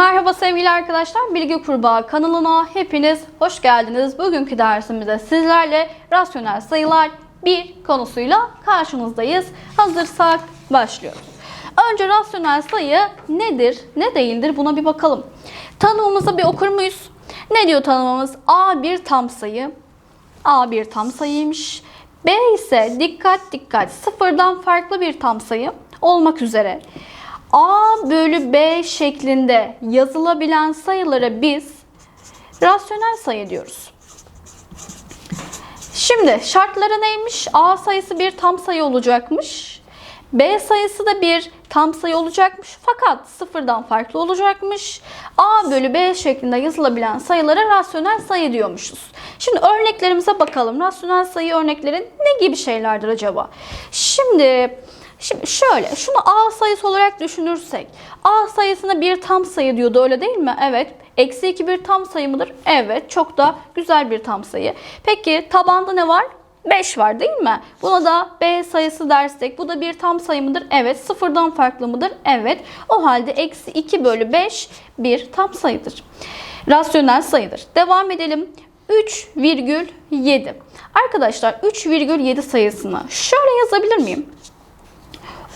Merhaba sevgili arkadaşlar, Bilgi Kurbağa kanalına hepiniz hoş geldiniz. Bugünkü dersimizde sizlerle rasyonel sayılar bir konusuyla karşınızdayız. Hazırsak başlıyoruz. Önce rasyonel sayı nedir, ne değildir buna bir bakalım. Tanımımızı bir okur muyuz? Ne diyor tanımımız? A bir tam sayı. A bir tam sayıymış. B ise dikkat dikkat sıfırdan farklı bir tam sayı olmak üzere. A bölü B şeklinde yazılabilen sayılara biz rasyonel sayı diyoruz. Şimdi şartları neymiş? A sayısı bir tam sayı olacakmış. B sayısı da bir tam sayı olacakmış fakat sıfırdan farklı olacakmış. A bölü B şeklinde yazılabilen sayılara rasyonel sayı diyormuşuz. Şimdi örneklerimize bakalım. Rasyonel sayı örneklerin ne gibi şeylerdir acaba? Şimdi Şimdi şöyle, şunu A sayısı olarak düşünürsek. A sayısına bir tam sayı diyordu öyle değil mi? Evet. Eksi 2 bir tam sayı mıdır? Evet. Çok da güzel bir tam sayı. Peki tabanda ne var? 5 var değil mi? Buna da B sayısı dersek bu da bir tam sayı mıdır? Evet. Sıfırdan farklı mıdır? Evet. O halde eksi 2 bölü 5 bir tam sayıdır. Rasyonel sayıdır. Devam edelim. 3,7. Arkadaşlar 3,7 sayısını şöyle yazabilir miyim?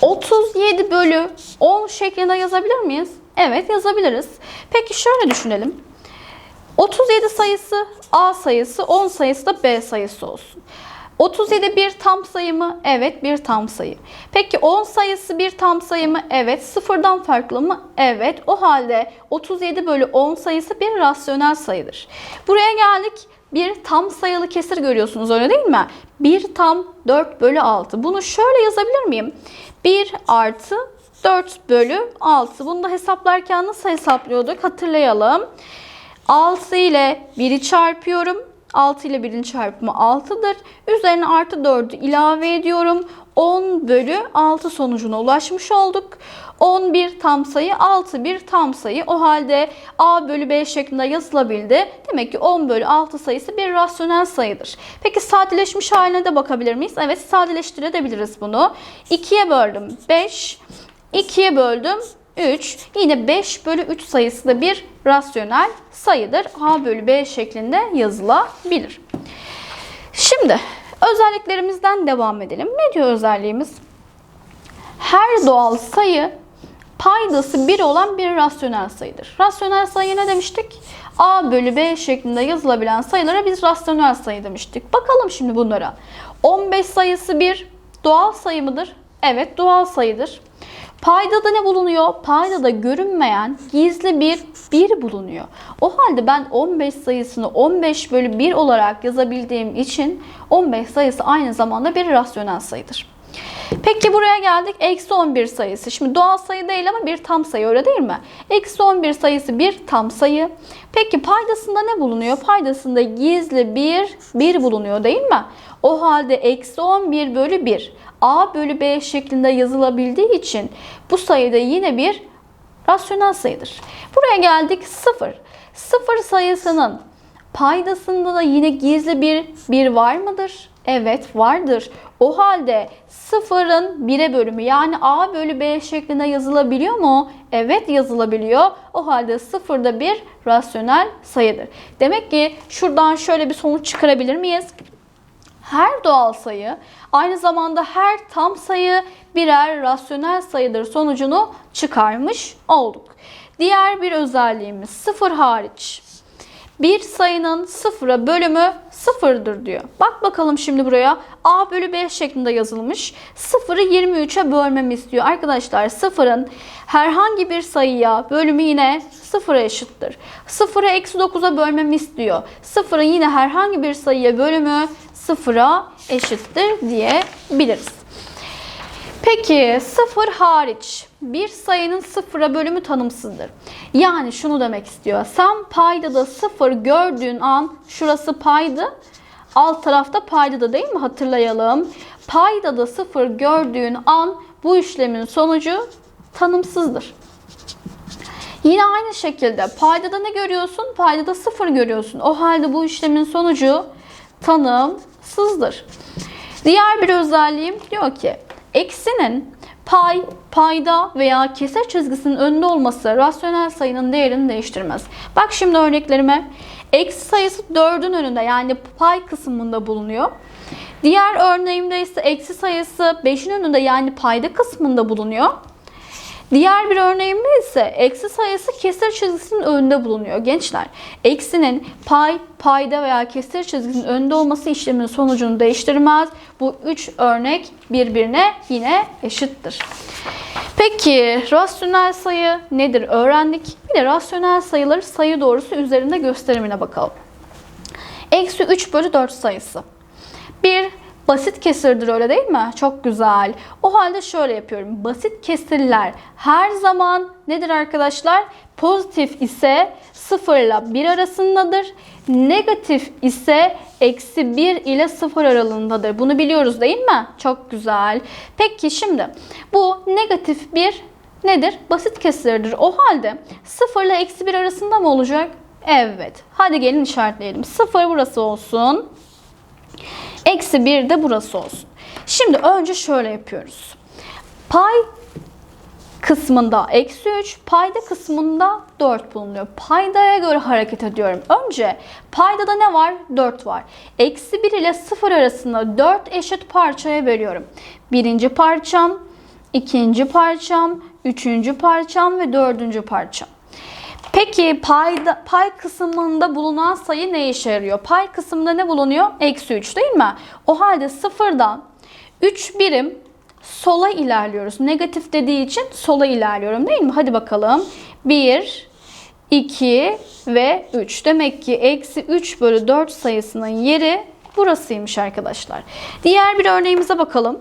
37 bölü 10 şeklinde yazabilir miyiz? Evet yazabiliriz. Peki şöyle düşünelim. 37 sayısı A sayısı, 10 sayısı da B sayısı olsun. 37 bir tam sayı mı? Evet bir tam sayı. Peki 10 sayısı bir tam sayı mı? Evet. Sıfırdan farklı mı? Evet. O halde 37 bölü 10 sayısı bir rasyonel sayıdır. Buraya geldik. Bir tam sayılı kesir görüyorsunuz öyle değil mi? 1 tam 4 bölü 6. Bunu şöyle yazabilir miyim? 1 artı 4 bölü 6. Bunu da hesaplarken nasıl hesaplıyorduk? Hatırlayalım. 6 ile 1'i çarpıyorum. 6 ile 1'in çarpımı 6'dır. Üzerine artı 4'ü ilave ediyorum. 10 bölü 6 sonucuna ulaşmış olduk. 11 tam sayı 6 bir tam sayı. O halde A bölü B şeklinde yazılabildi. Demek ki 10 bölü 6 sayısı bir rasyonel sayıdır. Peki sadeleşmiş haline de bakabilir miyiz? Evet sadeleştirebiliriz bunu. 2'ye böldüm 5. 2'ye böldüm 3. Yine 5 bölü 3 sayısı da bir rasyonel sayıdır. A bölü B şeklinde yazılabilir. Şimdi özelliklerimizden devam edelim. Ne diyor özelliğimiz? Her doğal sayı paydası 1 olan bir rasyonel sayıdır. Rasyonel sayı ne demiştik? A bölü B şeklinde yazılabilen sayılara biz rasyonel sayı demiştik. Bakalım şimdi bunlara. 15 sayısı bir doğal sayı mıdır? Evet doğal sayıdır. Paydada ne bulunuyor? Paydada görünmeyen gizli bir 1 bulunuyor. O halde ben 15 sayısını 15 bölü 1 olarak yazabildiğim için 15 sayısı aynı zamanda bir rasyonel sayıdır. Peki buraya geldik. Eksi 11 sayısı. Şimdi doğal sayı değil ama bir tam sayı öyle değil mi? Eksi 11 sayısı bir tam sayı. Peki paydasında ne bulunuyor? Paydasında gizli bir 1 bulunuyor değil mi? O halde eksi 11 bölü 1 A bölü B şeklinde yazılabildiği için bu sayıda yine bir rasyonel sayıdır. Buraya geldik 0. 0 sayısının paydasında da yine gizli bir 1 var mıdır? Evet vardır. O halde sıfırın 1'e bölümü yani A bölü B şeklinde yazılabiliyor mu? Evet yazılabiliyor. O halde sıfırda bir rasyonel sayıdır. Demek ki şuradan şöyle bir sonuç çıkarabilir miyiz? Her doğal sayı aynı zamanda her tam sayı birer rasyonel sayıdır sonucunu çıkarmış olduk. Diğer bir özelliğimiz sıfır hariç bir sayının sıfıra bölümü sıfırdır diyor. Bak bakalım şimdi buraya a bölü b şeklinde yazılmış. Sıfırı 23'e bölmemi istiyor. Arkadaşlar sıfırın herhangi bir sayıya bölümü yine sıfıra eşittir. Sıfırı eksi 9'a bölmemi istiyor. Sıfırın yine herhangi bir sayıya bölümü sıfıra eşittir diyebiliriz. Peki sıfır hariç bir sayının sıfıra bölümü tanımsızdır. Yani şunu demek istiyor. Sen paydada sıfır gördüğün an şurası paydı. Alt tarafta payda değil mi? Hatırlayalım. Paydada sıfır gördüğün an bu işlemin sonucu tanımsızdır. Yine aynı şekilde paydada ne görüyorsun? Paydada sıfır görüyorsun. O halde bu işlemin sonucu tanımsızdır. Diğer bir özelliğim diyor ki eksinin Pay, payda veya kesir çizgisinin önünde olması rasyonel sayının değerini değiştirmez. Bak şimdi örneklerime. Eksi sayısı 4'ün önünde yani pay kısmında bulunuyor. Diğer örneğimde ise eksi sayısı 5'in önünde yani payda kısmında bulunuyor. Diğer bir örneğimde ise eksi sayısı kesir çizgisinin önünde bulunuyor. Gençler, eksinin pay, payda veya kesir çizgisinin önünde olması işlemin sonucunu değiştirmez. Bu üç örnek birbirine yine eşittir. Peki rasyonel sayı nedir öğrendik. Bir de rasyonel sayıları sayı doğrusu üzerinde gösterimine bakalım. Eksi 3 bölü 4 sayısı. Bir basit kesirdir öyle değil mi? Çok güzel. O halde şöyle yapıyorum. Basit kesirler her zaman nedir arkadaşlar? Pozitif ise 0 ile 1 arasındadır. Negatif ise eksi 1 ile 0 aralığındadır. Bunu biliyoruz değil mi? Çok güzel. Peki şimdi bu negatif bir nedir? Basit kesirdir. O halde 0 ile eksi 1 arasında mı olacak? Evet. Hadi gelin işaretleyelim. 0 burası olsun. Eksi 1 de burası olsun. Şimdi önce şöyle yapıyoruz. Pay kısmında eksi 3, payda kısmında 4 bulunuyor. Paydaya göre hareket ediyorum. Önce paydada ne var? 4 var. Eksi 1 ile 0 arasında 4 eşit parçaya bölüyorum. Birinci parçam, ikinci parçam, üçüncü parçam ve dördüncü parçam. Peki payda, pay kısmında bulunan sayı ne işe yarıyor? Pay kısmında ne bulunuyor? Eksi 3 değil mi? O halde sıfırdan 3 birim sola ilerliyoruz. Negatif dediği için sola ilerliyorum değil mi? Hadi bakalım. 1, 2 ve 3. Demek ki eksi 3 bölü 4 sayısının yeri burasıymış arkadaşlar. Diğer bir örneğimize bakalım.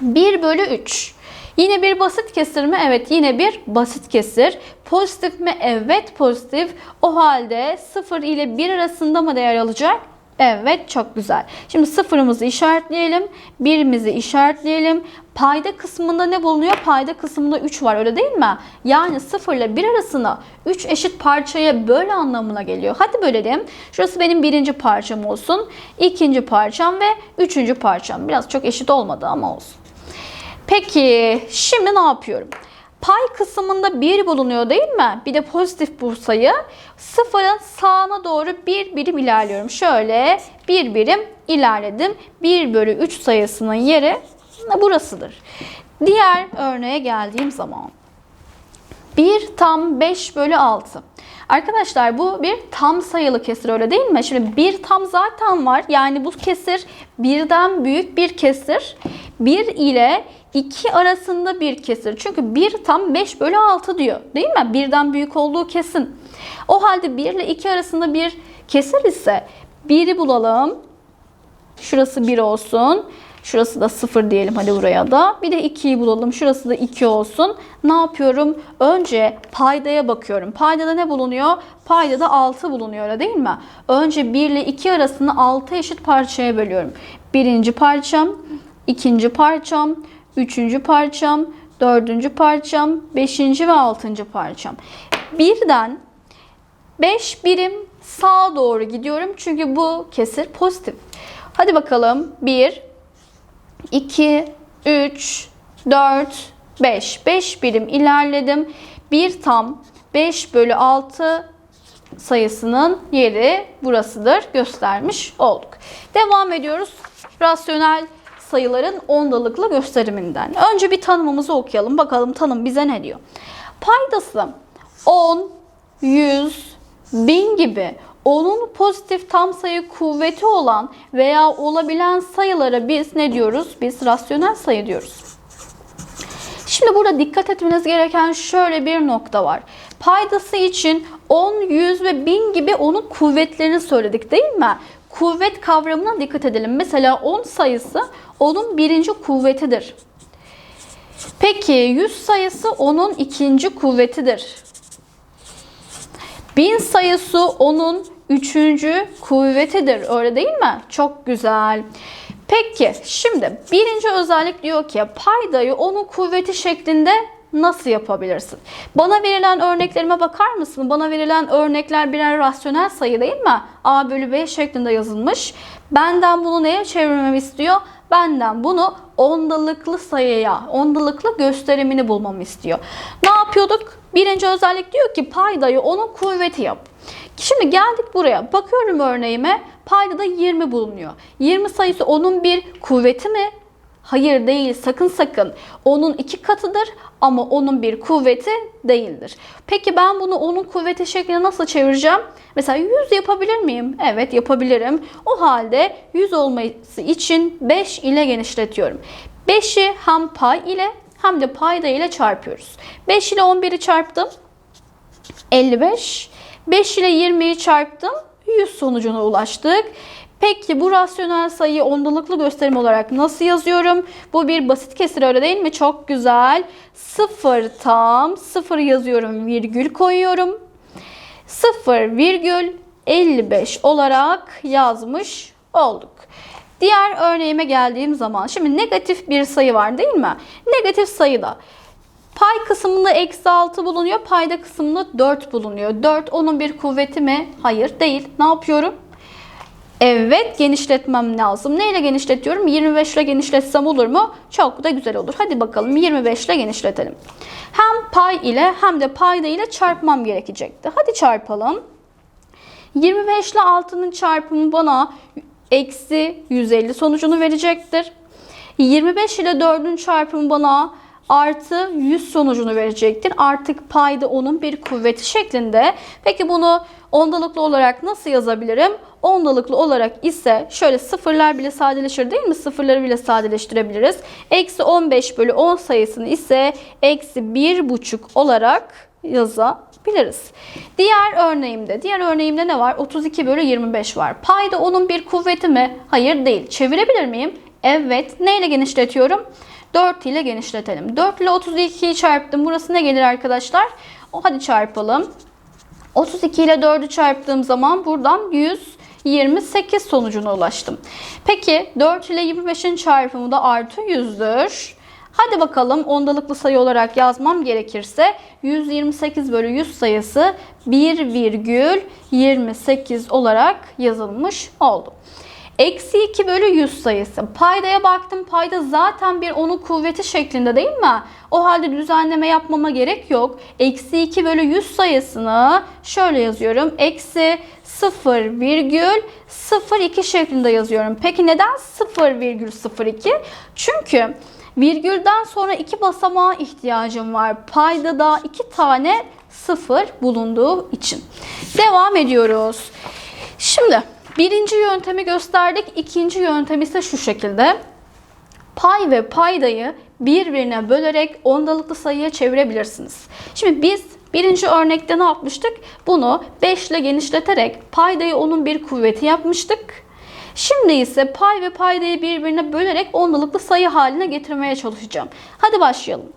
1 bölü 3. Yine bir basit kesir mi? Evet yine bir basit kesir. Pozitif mi? Evet pozitif. O halde 0 ile 1 arasında mı değer alacak? Evet çok güzel. Şimdi sıfırımızı işaretleyelim. Birimizi işaretleyelim. Payda kısmında ne bulunuyor? Payda kısmında 3 var öyle değil mi? Yani 0 ile 1 arasına 3 eşit parçaya böl anlamına geliyor. Hadi bölelim. Şurası benim birinci parçam olsun. ikinci parçam ve üçüncü parçam. Biraz çok eşit olmadı ama olsun. Peki şimdi ne yapıyorum? Pay kısmında 1 bulunuyor değil mi? Bir de pozitif bu sayı. Sıfırın sağına doğru bir birim ilerliyorum. Şöyle bir birim ilerledim. 1 bölü 3 sayısının yeri burasıdır. Diğer örneğe geldiğim zaman. 1 tam 5 bölü 6. Arkadaşlar bu bir tam sayılı kesir öyle değil mi? Şimdi bir tam zaten var. Yani bu kesir birden büyük bir kesir. 1 ile 2 arasında bir kesir. Çünkü 1 tam 5 bölü 6 diyor. Değil mi? Birden büyük olduğu kesin. O halde 1 ile 2 arasında bir kesir ise 1'i bulalım. Şurası 1 olsun. Şurası da 0 diyelim hadi buraya da. Bir de 2'yi bulalım. Şurası da 2 olsun. Ne yapıyorum? Önce paydaya bakıyorum. Paydada ne bulunuyor? Paydada 6 bulunuyor öyle değil mi? Önce 1 ile 2 arasını 6 eşit parçaya bölüyorum. Birinci parçam, ikinci parçam, üçüncü parçam, dördüncü parçam, beşinci ve altıncı parçam. Birden 5 birim sağa doğru gidiyorum. Çünkü bu kesir pozitif. Hadi bakalım. 1, 2, 3, 4, 5. 5 birim ilerledim. Bir tam 5 bölü 6 sayısının yeri burasıdır. Göstermiş olduk. Devam ediyoruz. Rasyonel sayıların ondalıklı gösteriminden. Önce bir tanımımızı okuyalım. Bakalım tanım bize ne diyor? Paydası 10, 100, 1000 gibi onun pozitif tam sayı kuvveti olan veya olabilen sayılara biz ne diyoruz? Biz rasyonel sayı diyoruz. Şimdi burada dikkat etmeniz gereken şöyle bir nokta var. Paydası için 10, 100 ve 1000 gibi onun kuvvetlerini söyledik değil mi? Kuvvet kavramına dikkat edelim. Mesela 10 sayısı onun birinci kuvvetidir. Peki 100 sayısı onun ikinci kuvvetidir. 1000 sayısı onun üçüncü kuvvetidir. Öyle değil mi? Çok güzel. Peki şimdi birinci özellik diyor ki paydayı onun kuvveti şeklinde nasıl yapabilirsin? Bana verilen örneklerime bakar mısın? Bana verilen örnekler birer rasyonel sayı değil mi? A bölü B şeklinde yazılmış. Benden bunu neye çevirmemi istiyor? benden bunu ondalıklı sayıya, ondalıklı gösterimini bulmamı istiyor. Ne yapıyorduk? Birinci özellik diyor ki paydayı onun kuvveti yap. Şimdi geldik buraya. Bakıyorum örneğime. Paydada 20 bulunuyor. 20 sayısı onun bir kuvveti mi? Hayır değil sakın sakın. Onun iki katıdır ama onun bir kuvveti değildir. Peki ben bunu onun kuvveti şekline nasıl çevireceğim? Mesela 100 yapabilir miyim? Evet yapabilirim. O halde 100 olması için 5 ile genişletiyorum. 5'i hem pay ile hem de payda ile çarpıyoruz. 5 ile 11'i çarptım. 55. 5 ile 20'yi çarptım. 100 sonucuna ulaştık. Peki bu rasyonel sayıyı ondalıklı gösterim olarak nasıl yazıyorum? Bu bir basit kesir öyle değil mi? Çok güzel. 0 tam 0 yazıyorum virgül koyuyorum. 0 virgül 55 olarak yazmış olduk. Diğer örneğime geldiğim zaman şimdi negatif bir sayı var değil mi? Negatif sayıda Pay kısmında eksi 6 bulunuyor. Payda kısmında 4 bulunuyor. 4 onun bir kuvveti mi? Hayır değil. Ne yapıyorum? Evet genişletmem lazım. Neyle genişletiyorum? 25 ile genişletsem olur mu? Çok da güzel olur. Hadi bakalım 25 ile genişletelim. Hem pay ile hem de payda ile çarpmam gerekecekti. Hadi çarpalım. 25 ile 6'nın çarpımı bana eksi 150 sonucunu verecektir. 25 ile 4'ün çarpımı bana artı 100 sonucunu verecektir. Artık payda onun bir kuvveti şeklinde. Peki bunu ondalıklı olarak nasıl yazabilirim? Ondalıklı olarak ise şöyle sıfırlar bile sadeleşir değil mi? Sıfırları bile sadeleştirebiliriz. Eksi 15 bölü 10 sayısını ise eksi 1,5 olarak yazabiliriz. Diğer örneğimde, diğer örneğimde ne var? 32 bölü 25 var. Payda onun bir kuvveti mi? Hayır değil. Çevirebilir miyim? Evet. Neyle genişletiyorum? 4 ile genişletelim. 4 ile 32'yi çarptım. Burası ne gelir arkadaşlar? O hadi çarpalım. 32 ile 4'ü çarptığım zaman buradan 128 sonucuna ulaştım. Peki 4 ile 25'in çarpımı da artı 100'dür. Hadi bakalım ondalıklı sayı olarak yazmam gerekirse 128 bölü 100 sayısı 1,28 olarak yazılmış oldu. Eksi 2 bölü 100 sayısı. Paydaya baktım. Payda zaten bir onun kuvveti şeklinde değil mi? O halde düzenleme yapmama gerek yok. Eksi 2 bölü 100 sayısını şöyle yazıyorum. Eksi 0,02 şeklinde yazıyorum. Peki neden 0,02? Çünkü virgülden sonra iki basamağa ihtiyacım var. Payda da iki tane sıfır bulunduğu için. Devam ediyoruz. Şimdi Birinci yöntemi gösterdik. İkinci yöntem ise şu şekilde. Pay ve paydayı birbirine bölerek ondalıklı sayıya çevirebilirsiniz. Şimdi biz birinci örnekte ne yapmıştık? Bunu 5 ile genişleterek paydayı onun bir kuvveti yapmıştık. Şimdi ise pay ve paydayı birbirine bölerek ondalıklı sayı haline getirmeye çalışacağım. Hadi başlayalım.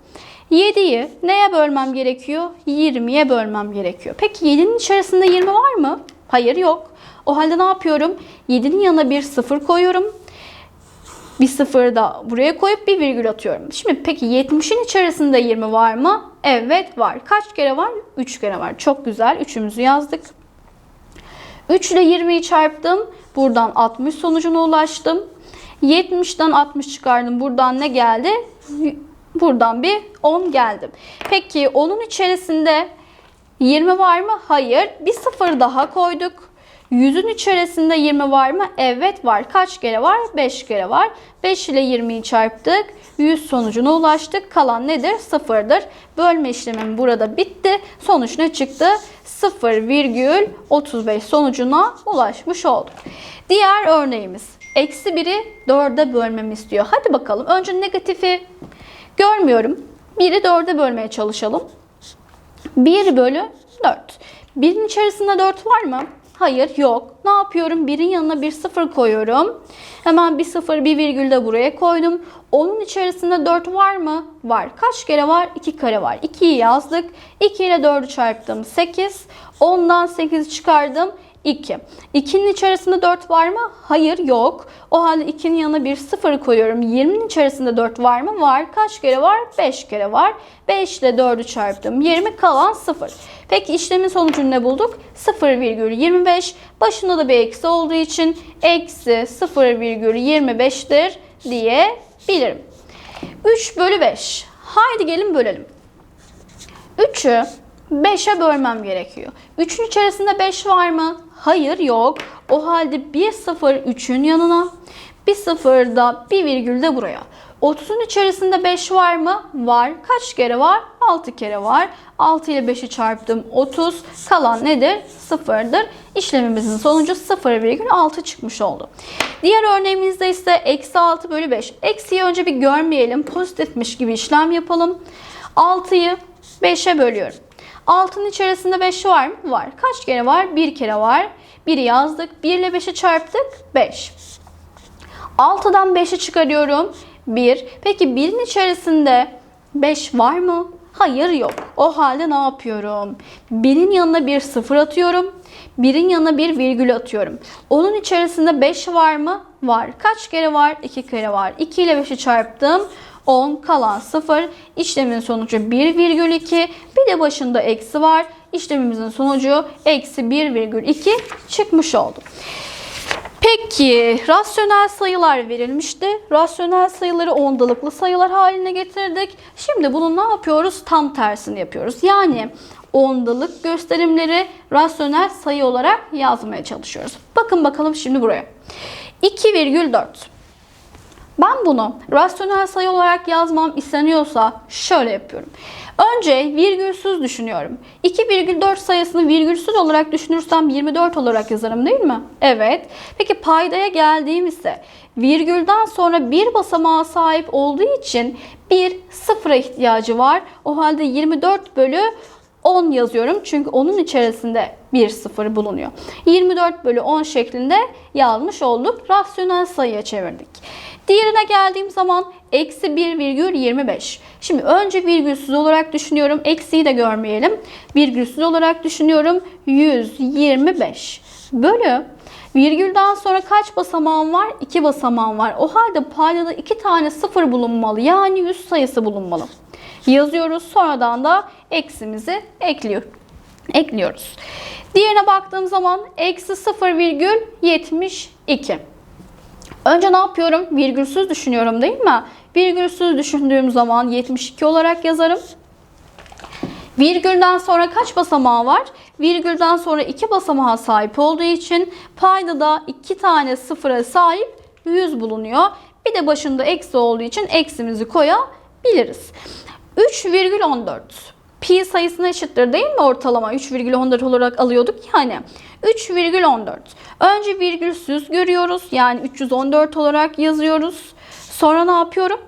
7'yi neye bölmem gerekiyor? 20'ye bölmem gerekiyor. Peki 7'nin içerisinde 20 var mı? Hayır yok. O halde ne yapıyorum? 7'nin yanına bir sıfır koyuyorum. Bir sıfırı da buraya koyup bir virgül atıyorum. Şimdi peki 70'in içerisinde 20 var mı? Evet var. Kaç kere var? 3 kere var. Çok güzel. Üçümüzü yazdık. 3 ile 20'yi çarptım. Buradan 60 sonucuna ulaştım. 70'den 60 çıkardım. Buradan ne geldi? Buradan bir 10 geldim. Peki onun içerisinde 20 var mı? Hayır. Bir sıfır daha koyduk. Yüzün içerisinde 20 var mı? Evet var. Kaç kere var? 5 kere var. 5 ile 20'yi çarptık. 100 sonucuna ulaştık. Kalan nedir? Sıfırdır. Bölme işlemim burada bitti. Sonuç ne çıktı? 0,35 sonucuna ulaşmış olduk. Diğer örneğimiz. Eksi 1'i 4'e bölmemi istiyor. Hadi bakalım. Önce negatifi görmüyorum. 1'i 4'e bölmeye çalışalım. 1 bölü 4. 1'in içerisinde 4 var mı? Hayır yok. Ne yapıyorum? Birin yanına bir sıfır koyuyorum. Hemen bir sıfır bir virgül de buraya koydum. Onun içerisinde 4 var mı? Var. Kaç kere var? 2 kare var. 2'yi yazdık. 2 ile 4'ü çarptım. 8. 10'dan 8 çıkardım. 2. 2'nin içerisinde 4 var mı? Hayır yok. O halde 2'nin yanına bir 0 koyuyorum. 20'nin içerisinde 4 var mı? Var. Kaç kere var? 5 kere var. 5 ile 4'ü çarptım. 20 kalan 0. Peki işlemin sonucunu ne bulduk? 0,25. Başında da bir eksi olduğu için eksi 0,25'tir diyebilirim. 3 bölü 5. Haydi gelin bölelim. 3'ü 5'e bölmem gerekiyor. 3'ün içerisinde 5 var mı? Hayır yok. O halde bir 0 3'ün yanına, bir 0 da bir virgül de buraya. 30'un içerisinde 5 var mı? Var. Kaç kere var? 6 kere var. 6 ile 5'i çarptım 30. Kalan nedir? 0'dır. İşlemimizin sonucu 0,6 çıkmış oldu. Diğer örneğimizde ise eksi 6 bölü 5. Eksiyi önce bir görmeyelim. Pozitifmiş gibi işlem yapalım. 6'yı 5'e bölüyorum. 6'nın içerisinde 5 var mı? Var. Kaç kere var? 1 kere var. 1'i yazdık. 1 ile 5'i çarptık. 5. 6'dan 5'i çıkarıyorum. 1. Peki 1'in içerisinde 5 var mı? Hayır yok. O halde ne yapıyorum? 1'in yanına bir 0 atıyorum. 1'in yanına bir virgül atıyorum. Onun içerisinde 5 var mı? Var. Kaç kere var? 2 kere var. 2 ile 5'i çarptım. 10 kalan 0. İşlemin sonucu 1,2. Bir de başında eksi var. İşlemimizin sonucu eksi 1,2 çıkmış oldu. Peki rasyonel sayılar verilmişti. Rasyonel sayıları ondalıklı sayılar haline getirdik. Şimdi bunu ne yapıyoruz? Tam tersini yapıyoruz. Yani ondalık gösterimleri rasyonel sayı olarak yazmaya çalışıyoruz. Bakın bakalım şimdi buraya. 2,4 ben bunu rasyonel sayı olarak yazmam isteniyorsa şöyle yapıyorum. Önce virgülsüz düşünüyorum. 2,4 sayısını virgülsüz olarak düşünürsem 24 olarak yazarım değil mi? Evet. Peki paydaya geldiğimizde virgülden sonra bir basamağa sahip olduğu için bir sıfıra ihtiyacı var. O halde 24 bölü 10 yazıyorum çünkü onun içerisinde bir sıfır bulunuyor. 24 bölü 10 şeklinde yazmış olduk. Rasyonel sayıya çevirdik. Diğerine geldiğim zaman eksi 1,25. Şimdi önce virgülsüz olarak düşünüyorum. Eksiyi de görmeyelim. Virgülsüz olarak düşünüyorum. 125 bölü Virgülden sonra kaç basamağım var? 2 basamağım var. O halde paydada 2 tane sıfır bulunmalı. Yani 100 sayısı bulunmalı. Yazıyoruz. Sonradan da eksimizi ekliyor, ekliyoruz. Diğerine baktığım zaman eksi 0,72. Önce ne yapıyorum? Virgülsüz düşünüyorum değil mi? Virgülsüz düşündüğüm zaman 72 olarak yazarım. Virgülden sonra kaç basamağı var? Virgülden sonra iki basamağa sahip olduğu için payda da iki tane sıfıra sahip 100 bulunuyor. Bir de başında eksi olduğu için eksimizi koyabiliriz. 3,14 pi sayısına eşittir değil mi ortalama? 3,14 olarak alıyorduk yani. 3,14. Önce virgülsüz görüyoruz. Yani 314 olarak yazıyoruz. Sonra ne yapıyorum?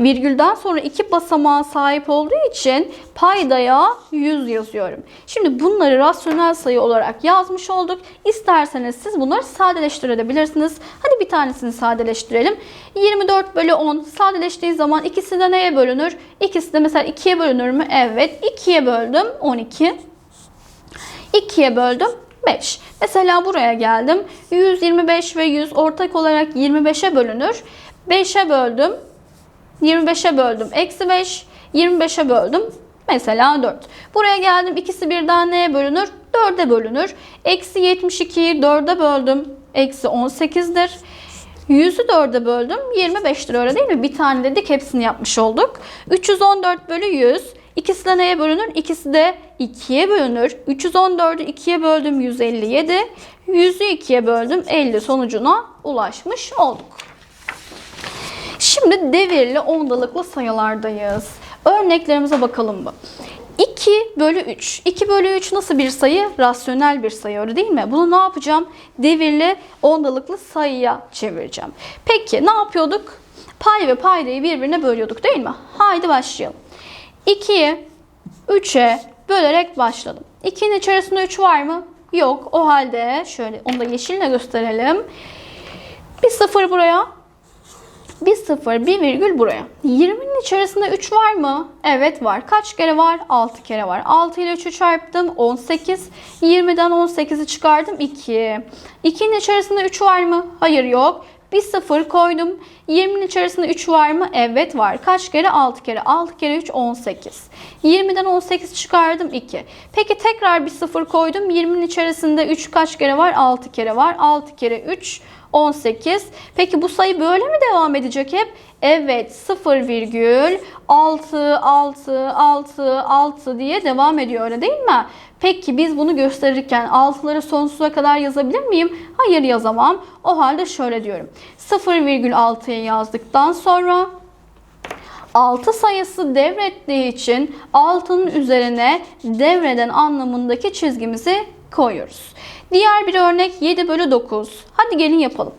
Virgülden sonra iki basamağa sahip olduğu için paydaya 100 yazıyorum. Şimdi bunları rasyonel sayı olarak yazmış olduk. İsterseniz siz bunları sadeleştirebilirsiniz. Hadi bir tanesini sadeleştirelim. 24 bölü 10 sadeleştiği zaman ikisi de neye bölünür? İkisi de mesela 2'ye bölünür mü? Evet. 2'ye böldüm 12. 2'ye böldüm 5. Mesela buraya geldim. 125 ve 100 ortak olarak 25'e bölünür. 5'e böldüm 25'e böldüm. Eksi 5. 25'e böldüm. Mesela 4. Buraya geldim. İkisi birden neye bölünür? 4'e bölünür. Eksi 72'yi 4'e böldüm. Eksi 18'dir. 100'ü 4'e böldüm. 25'tir öyle değil mi? Bir tane dedik hepsini yapmış olduk. 314 bölü 100. İkisi de neye bölünür? İkisi de 2'ye bölünür. 314'ü 2'ye böldüm 157. 100'ü 2'ye böldüm 50 sonucuna ulaşmış olduk. Şimdi devirli ondalıklı sayılardayız. Örneklerimize bakalım mı? 2 bölü 3. 2 bölü 3 nasıl bir sayı? Rasyonel bir sayı öyle değil mi? Bunu ne yapacağım? Devirli ondalıklı sayıya çevireceğim. Peki ne yapıyorduk? Pay ve paydayı birbirine bölüyorduk değil mi? Haydi başlayalım. 2'yi 3'e bölerek başladım. 2'nin içerisinde 3 var mı? Yok. O halde şöyle onu da yeşille gösterelim. Bir sıfır buraya. Bir sıfır, bir virgül buraya. 20'nin içerisinde 3 var mı? Evet var. Kaç kere var? 6 kere var. 6 ile 3'ü çarptım. 18. 20'den 18'i çıkardım. 2. 2'nin içerisinde 3 var mı? Hayır yok. Bir sıfır koydum. 20'nin içerisinde 3 var mı? Evet var. Kaç kere? 6 kere. 6 kere 3 18. 20'den 18 çıkardım 2. Peki tekrar bir sıfır koydum. 20'nin içerisinde 3 kaç kere var? 6 kere var. 6 kere 3 18. Peki bu sayı böyle mi devam edecek hep? Evet 0 virgül 6 6 6 6 diye devam ediyor öyle değil mi? Peki biz bunu gösterirken 6'ları sonsuza kadar yazabilir miyim? Hayır yazamam. O halde şöyle diyorum. 0,6'yı yazdıktan sonra 6 sayısı devrettiği için 6'nın üzerine devreden anlamındaki çizgimizi koyuyoruz. Diğer bir örnek 7 bölü 9. Hadi gelin yapalım.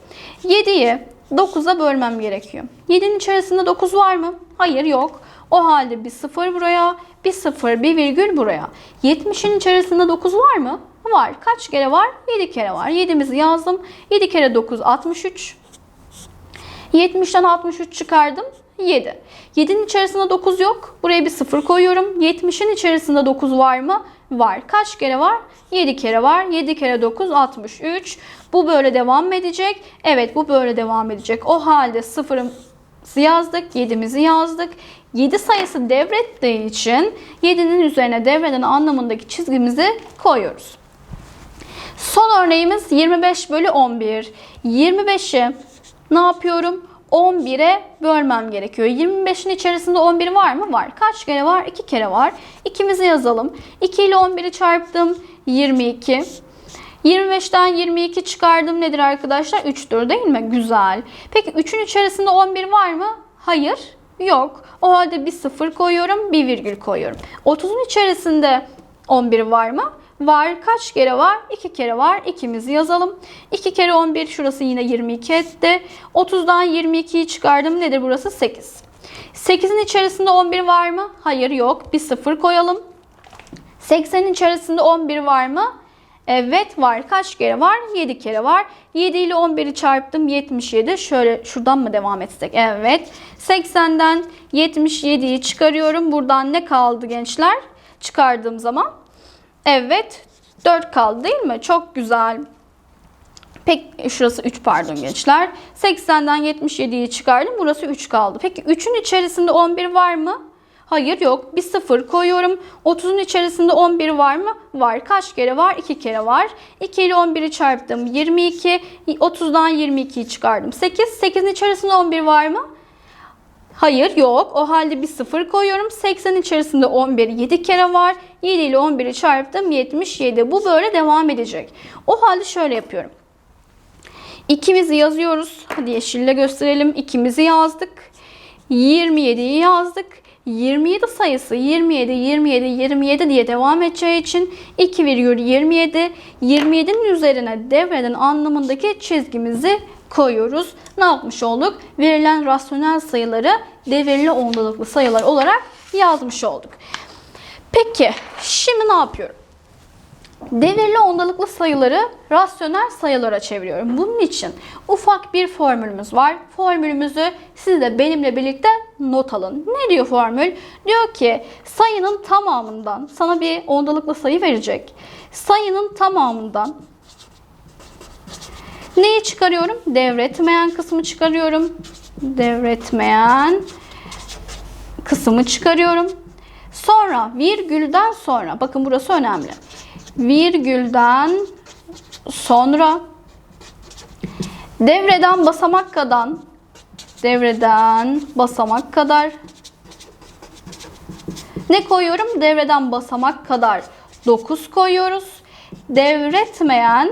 7'yi 9'a bölmem gerekiyor. 7'nin içerisinde 9 var mı? Hayır yok. O halde bir 0 buraya, bir 0, bir virgül buraya. 70'in içerisinde 9 var mı? Var. Kaç kere var? 7 kere var. 7'mizi yazdım. 7 kere 9 63. 70'ten 63 çıkardım. 7. 7'nin içerisinde 9 yok. Buraya bir 0 koyuyorum. 70'in içerisinde 9 var mı? Var. Kaç kere var? 7 kere var. 7 kere 9 63. Bu böyle devam edecek. Evet bu böyle devam edecek. O halde 0'ımızı yazdık. 7'mizi yazdık. 7 sayısı devrettiği için 7'nin üzerine devreden anlamındaki çizgimizi koyuyoruz. Son örneğimiz 25 bölü 11. 25'i ne yapıyorum? 11'e bölmem gerekiyor. 25'in içerisinde 11 var mı? Var. Kaç kere var? 2 kere var. İkimizi yazalım. 2 ile 11'i çarptım. 22. 25'ten 22 çıkardım nedir arkadaşlar? 3'tür değil mi? Güzel. Peki 3'ün içerisinde 11 var mı? Hayır. Yok. O halde bir 0 koyuyorum, bir virgül koyuyorum. 30'un içerisinde 11 var mı? Var. Kaç kere var? 2 kere var. İkimizi yazalım. 2 kere 11 şurası yine 22 etti. 30'dan 22'yi çıkardım. Nedir burası? 8. 8'in içerisinde 11 var mı? Hayır yok. Bir 0 koyalım. 80'in içerisinde 11 var mı? Evet var. Kaç kere var? 7 kere var. 7 ile 11'i çarptım. 77. Şöyle şuradan mı devam etsek? Evet. 80'den 77'yi çıkarıyorum. Buradan ne kaldı gençler? Çıkardığım zaman. Evet. 4 kaldı değil mi? Çok güzel. Peki şurası 3 pardon gençler. 80'den 77'yi çıkardım. Burası 3 kaldı. Peki 3'ün içerisinde 11 var mı? Hayır yok. Bir 0 koyuyorum. 30'un içerisinde 11 var mı? Var. Kaç kere var? 2 kere var. 2 ile 11'i çarptım. 22. 30'dan 22'yi çıkardım. 8. 8'in içerisinde 11 var mı? Hayır yok. O halde bir 0 koyuyorum. 80 içerisinde 11 7 kere var. 7 ile 11'i çarptım 77. Bu böyle devam edecek. O halde şöyle yapıyorum. İkimizi yazıyoruz. Hadi yeşille gösterelim. İkimizi yazdık. 27'yi yazdık. 27 sayısı 27, 27, 27 diye devam edeceği için 2,27 27'nin üzerine devreden anlamındaki çizgimizi koyuyoruz. Ne yapmış olduk? Verilen rasyonel sayıları devirli ondalıklı sayılar olarak yazmış olduk. Peki şimdi ne yapıyorum? Devirli ondalıklı sayıları rasyonel sayılara çeviriyorum. Bunun için ufak bir formülümüz var. Formülümüzü siz de benimle birlikte not alın. Ne diyor formül? Diyor ki sayının tamamından sana bir ondalıklı sayı verecek. Sayının tamamından neyi çıkarıyorum? Devretmeyen kısmı çıkarıyorum. Devretmeyen kısmı çıkarıyorum. Sonra virgülden sonra bakın burası önemli virgülden sonra devreden basamak kadar devreden basamak kadar ne koyuyorum? Devreden basamak kadar 9 koyuyoruz. Devretmeyen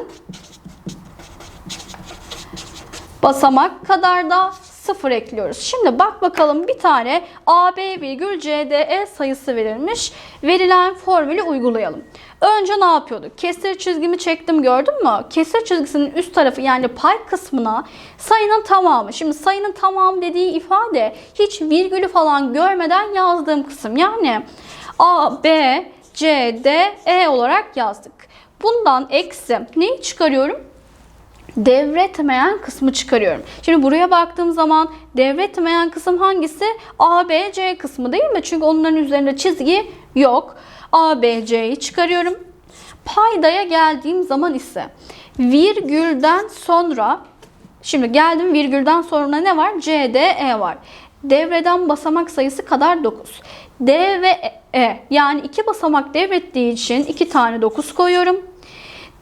basamak kadar da 0 ekliyoruz. Şimdi bak bakalım bir tane AB virgül CDE sayısı verilmiş. Verilen formülü uygulayalım. Önce ne yapıyorduk? Kesir çizgimi çektim gördün mü? Kesir çizgisinin üst tarafı yani pay kısmına sayının tamamı. Şimdi sayının tamamı dediği ifade hiç virgülü falan görmeden yazdığım kısım. Yani A, B, C, D, E olarak yazdık. Bundan eksi neyi çıkarıyorum? Devretmeyen kısmı çıkarıyorum. Şimdi buraya baktığım zaman devretmeyen kısım hangisi? A, B, C kısmı değil mi? Çünkü onların üzerinde çizgi yok. A, B, C'yi çıkarıyorum. Paydaya geldiğim zaman ise virgülden sonra şimdi geldim virgülden sonra ne var? C, D, E var. Devreden basamak sayısı kadar 9. D ve E yani iki basamak devrettiği için iki tane 9 koyuyorum.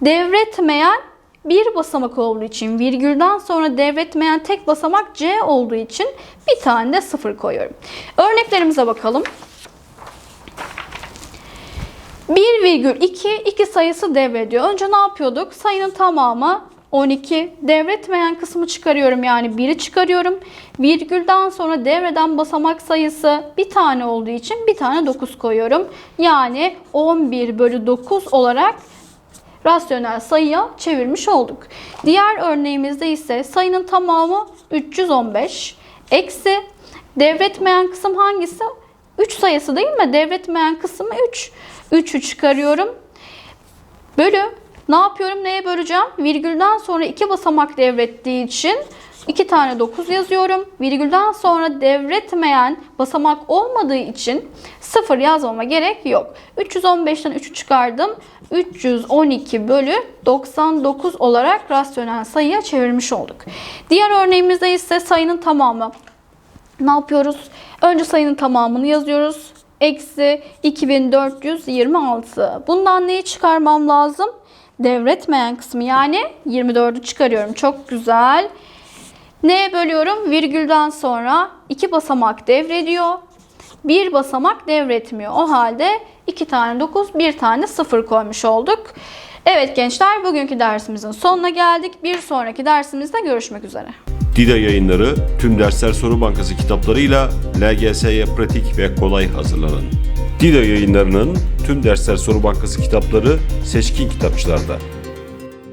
Devretmeyen bir basamak olduğu için virgülden sonra devretmeyen tek basamak C olduğu için bir tane de 0 koyuyorum. Örneklerimize bakalım. 1,2 2 sayısı devrediyor. Önce ne yapıyorduk? Sayının tamamı 12. Devretmeyen kısmı çıkarıyorum yani 1'i çıkarıyorum. Virgülden sonra devreden basamak sayısı bir tane olduğu için bir tane 9 koyuyorum. Yani 11 bölü 9 olarak rasyonel sayıya çevirmiş olduk. Diğer örneğimizde ise sayının tamamı 315 eksi devretmeyen kısım hangisi? 3 sayısı değil mi? Devretmeyen kısmı 3. 3'ü çıkarıyorum. Bölü ne yapıyorum? Neye böleceğim? Virgülden sonra iki basamak devrettiği için iki tane 9 yazıyorum. Virgülden sonra devretmeyen basamak olmadığı için 0 yazmama gerek yok. 315'ten 3'ü çıkardım. 312 bölü 99 olarak rasyonel sayıya çevirmiş olduk. Diğer örneğimizde ise sayının tamamı. Ne yapıyoruz? Önce sayının tamamını yazıyoruz. Eksi 2426. Bundan neyi çıkarmam lazım? Devretmeyen kısmı yani 24'ü çıkarıyorum. Çok güzel. Neye bölüyorum? Virgülden sonra iki basamak devrediyor. Bir basamak devretmiyor. O halde iki tane 9, bir tane 0 koymuş olduk. Evet gençler bugünkü dersimizin sonuna geldik. Bir sonraki dersimizde görüşmek üzere. Dida yayınları tüm dersler soru bankası kitaplarıyla LGS'ye pratik ve kolay hazırlanın. Dida yayınlarının tüm dersler soru bankası kitapları seçkin kitapçılarda.